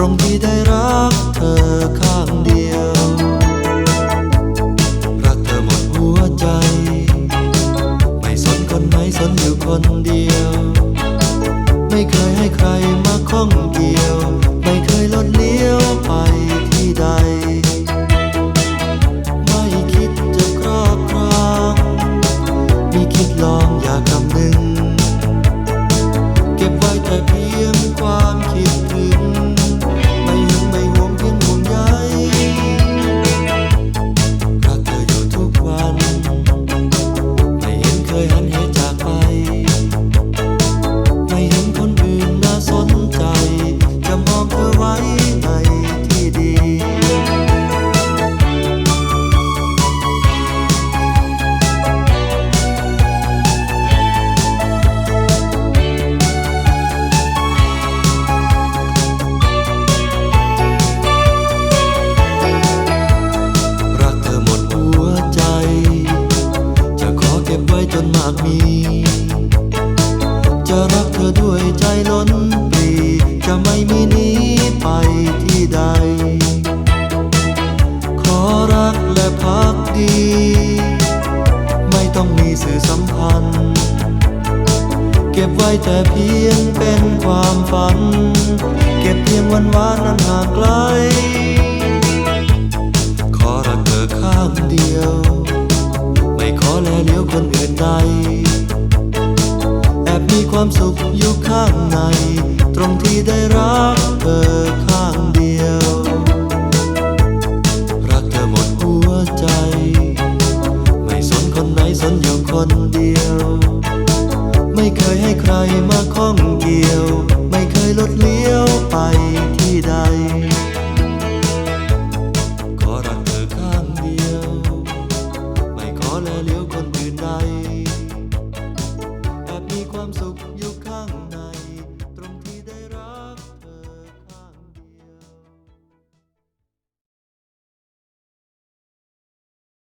ร้的ง ล้นปรีจะไม่มีหนี้ไปที่ใด ขอรักและพักดี ไม่ต้องมีสื่อสัมพันธ์ เก็บไว้แต่เพียงเป็นความฝัน เก็บเพียงวันวานนั้นห่างไกล ขอรักเธอข้างเดียว ไม่ขอแลเลี้ยวคนอื่นใด มีความสุขอยู่ข้างใน ตรงที่ได้รักเธอข้างเดียว รักเธอหมดหัวใจ ไม่สนคนไหนสนอยู่คนเดียว ไม่เคยให้ใครมาข้องเกี่ยว ไม่เคยลดเลี้ยวไปที่ใด ความสุข